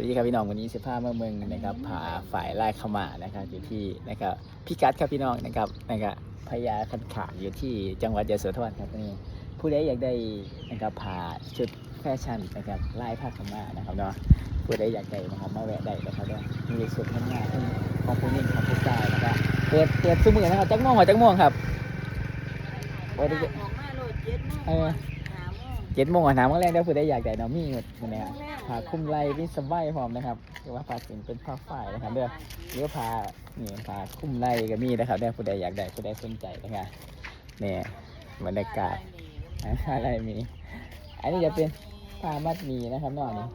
วัสดีครับพี่น้องวันนี้สิพามาเมืองนะครับผาฝ่ายไร่ขมานะครับอยู่ที่นะครับพิกัดครับพี่น้องนะครับนะครับพญาคันขามอยู่ที่จังหวัดยโสธรครับนี่ผู้ใดอยากได้นะครับผ่าชุดแฟชั่นนะครับไล่ผ้าขาวมานะครับเนาะผู้ใดอยากได้นะครับมาแวะได้นะครับเนาะมีชุดงามๆทั้งของผู้หญิงของผู้ชายนะครับเปิดเปิดซุ้มมือนะครับจักโมงหัวจักโมงครับเปิดได้ของมาโลด เจ็ดโมงเออหาโมงเจ็ดโมงอะน้ำก็แรงได้ผู้ใดอยากได้เนาะมีหมดมันเนี่ยผ้าคลุมไหล่มีสบายพร้อมนะครับหรือว่าผ้าสินเป็นผ้าฝ้ายนะครับเด้อหรือว่าพานี่พาคุ้มไล่ก็มีนะครับเนี่ยผู้ใดอยากได้ผู้ใดสนใจนะครับเนี่ยบรรยากาศอะไรมี อันนี้จะเป็นผ้ามัดมีนะครับนอกนี่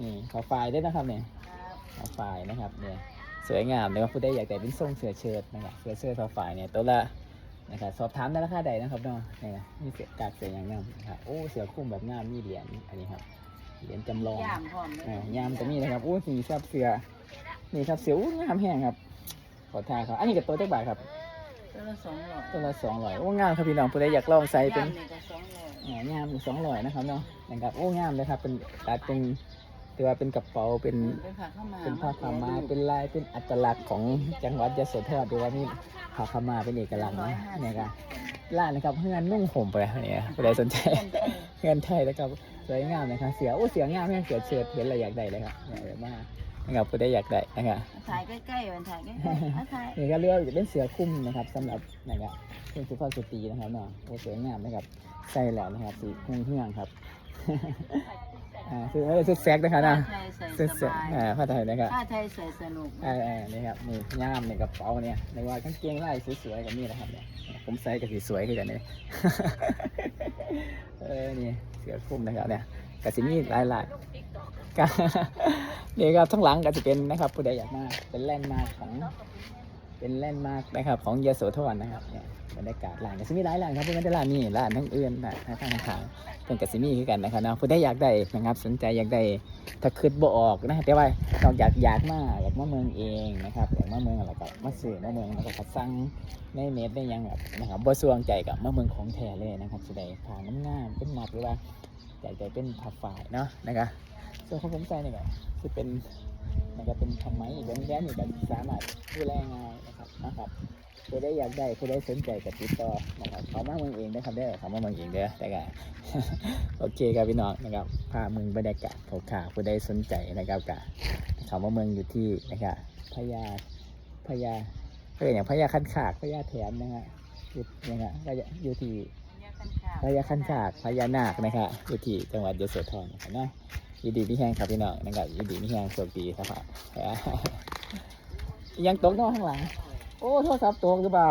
นี่ขาวได้วยนะครับเนี่ยขาวไฟนะครับเนี่ยสวยงามเลยว่าผู้ใดอยากได้เป็นทรงเสื้อเชิ้ตนะครับเสื้อเชิ้ตขาวไฟเนี่ยตัวละ นะครับสอบถามได้ราคาใดนะครับเนาะเนี่ยมีเสื้อกาดเสื้ออย่างงามนะครับโอ้เสื้อคลุมแบบงามมีเหรียญอันนี้ครับเหรียญจำลองย่ามพร้อมเลยอ่ายามตัวนี้นะครับอู้สีครับเสือนี่ครับเสืออู้งามแห้งครับ ขอทายครับ อันนี้กับตัวเจ้าบาทครับตัวละสองร้อยตัวละสองร้อยโอ้งามครับพี่น้องผู้ใดอยากลองใส่เป็นย่ามนี่ก็สองร้อยอ่างามสองร้อยนะครับเนาะนะครับโอ้งามเลยครับเป็นตัดเป็น ถือว่าเป็นกระเป๋าเป็นเป็นผ้าข้าวมาเป็นผ้าขาวมาเป็นลายเป็นอัตลักษณ์ของจังหวัดยโสธรดูว่านี่ผ้าขาวมาเป็นเอกลักษณ์นะเนี่ยครับร้านนะครับเพื่อนนุ่งห่มไปเนี่ยผู้ใดสนใจเงินไทยแล้วก็สวยงามนะครับเสือโอ้เสืองามแม่งเสือเชิดเห็นอะไรอยากได้เลยครับเนี่ยเยอะมากนะครับผู้ใดอยากได้นะครับถ่ายใกล้ๆมันถ่ายใกล้ๆอะถ่ายนี่ก็เรียกว่าจะเป็นเสือคลุ้มนะครับสำหรับนะครับเป็นสุภาพสตรีนะครับเนาะโอ้สวยงามนะครับใส่แล้วนะครับสีหุ่งเฮืองครับ อ่าคือไม่ได้ชุดแซกนะครับผ้านะไทยใส่ชุดสแซกบายอ่าผ้าไทยนะครับ ผ้าไทยใส่สนุก อ่าอ่านี่ครับนี่ย่ามในกระเป๋าเนี่ยในว่ากางเกงลายสวยๆกับนี่นะครับเนี่ยผมใส่กับสีสวยขึ้นกันเนี่ย เออนี่เสือคลุ้มนะครับเนี่ยกับสีนี้ลายลายๆก็ นี่ครับทั้างหลังก็จะเป็นนะครับผู้ใดอยากมาเป็นแลนด์มาร์คของเป็นแลนด์มาร์คนะครับของยโสธรนะครับเนี่ยบรรยากาศร้านก็จะมีหลายร้านครับเพื่อนแต่ร้านนี้ร้านทั้งอื่นนะทางทาง ทางเป็นกัสมีคือกันนะครับเนาะผู้ใดอยากได้นะครับสนใจอยากได้ถ้าคืดบ่ออกนะแต่ว่านอกจากอยากมาอยากมาเมืองเองนะครับอยากมาเมืองแล้วก็มาซื้อมาเมืองแล้วก็สั่งในเน็ตได้ยังแบบนะครับบ่สวงใจกับมาเมืองของแท้เลยนะครับสิได้ผ่านงามๆเป็นมัดหรือว่าอยากได้เป็นผ้าฝ้ายเนาะนะครับส่วนของผมใส่นี่ก็คือเป็นนะครับเป็นทำไมอีกแบบนี้นี่ก็สามารถดูแลง่าย นะครับนะครับผู้ใดอยากได้ผู้ใดสนใจกับติดต่อนะครับเขามาเมืองเองนะครับเด้อเขามาเมืองเองเด้อแต่ก็โอเคครับพี่น้องนะครับพาเมืองบรรยากาศโผขาผู้ใดสนใจนะครับกะเขามาเมืองอยู่ที่นะครับพญาพญาเพื่ออย่างพญาคันขากพญาแถนนะฮะอยู่นะฮะก็อยู่ที่พญาคันฉากพญานาคนะครับอยู่ที่จังหวัดยโสธรนะครับเนาะยินดีพี่แห้งครับพี่น้องนะครับยินดีพี่แห้งโชคดีครับยังตกเนอกข้างหลัง โอ้โทรศัพท์ตกหรือเปล่า